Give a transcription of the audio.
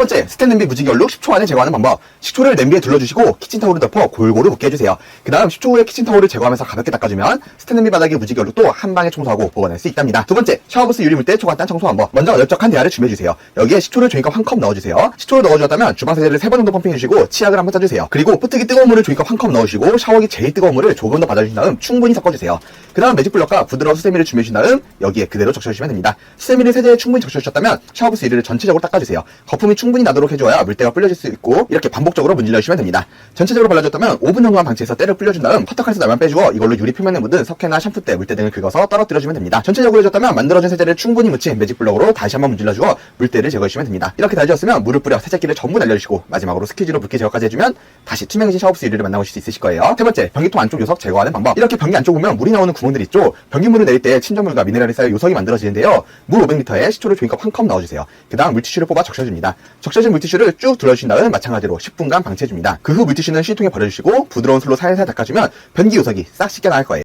번째, 스텐 냄비 얼룩 10초 안에 제거하는 방법. 식초를 냄비에 둘러주시고 키친타올을 덮어 골고루 묻게 해주세요. 그 다음 10초 후에 키친타올을 제거하면서 가볍게 닦아주면 스텐 냄비 바닥의 무지개 얼룩도 한 방에 청소하고 보관할 수 있답니다. 두 번째, 샤워부스 유리물때 초간단 청소 방법. 먼저 넓적한 대야를 준비해주세요. 여기에 식초를 종이컵 한 컵 넣어주세요. 식초를 넣어주었다면 주방 세제를 세번 정도 펌핑해주시고 치약을 한번 짜주세요. 그리고 뿌뜨기 뜨거운 물을 종이컵 한 컵 넣으시고 샤워기 제일 뜨거운 물을 조금 더 받아주신 다음 충분히 섞어주세요. 그 다음 매직 블럭과 부드러운 수세미를 준비해주신 다음 여기에 그대로 적셔주시면 됩니다. 수세미를 세제에 충분히 적셔주셨다면 샤워부스 유리를 전체적으로 닦아주세요. 거품이 충분히 나도록 해줘야 물때가 불려질 수 있고 이렇게 반복적으로 문질러주시면 됩니다. 전체적으로 발라줬다면 5분 정도만 방치해서 때를 불려준 다음 퍼터칼에서 날만 빼주어 이걸로 유리 표면에 묻은 석회나 샴푸때, 물때 등을 긁어서 떨어뜨려주면 됩니다. 전체적으로 해줬다면 만들어진 세제를 충분히 묻힌 매직 블럭으로 다시 한번 문질러주어 물때를 제거해주시면 됩니다. 이렇게 다 해줬으면 물을 뿌려 세제기를 전부 날려주시고 마지막으로 스퀴즈로 물기 제거까지 해주면 다시 투명해진 샤워부스 유리를 만나보실 수 있으실 거예요. 세 번째, 변기통 안쪽 요석 제거하는 방법. 이렇게 변기 안쪽 보면 물이 나오는 구멍들 있죠. 변기물을 내릴 때 침전물과 미네랄이 쌓여 요석이 만들어지는데요. 물 500리터에 식초를 종이컵 한 컵 넣어주세요. 그 다음 물티슈를 뽑아 적셔줍니다. 적셔진 물티슈를 쭉 둘러주신 다음 마찬가지로 10분간 방치해줍니다. 그 후 물티슈는 시통에 버려주시고 부드러운 술로 살살 닦아주면 변기 요석이 싹 씻겨 나갈 거예요.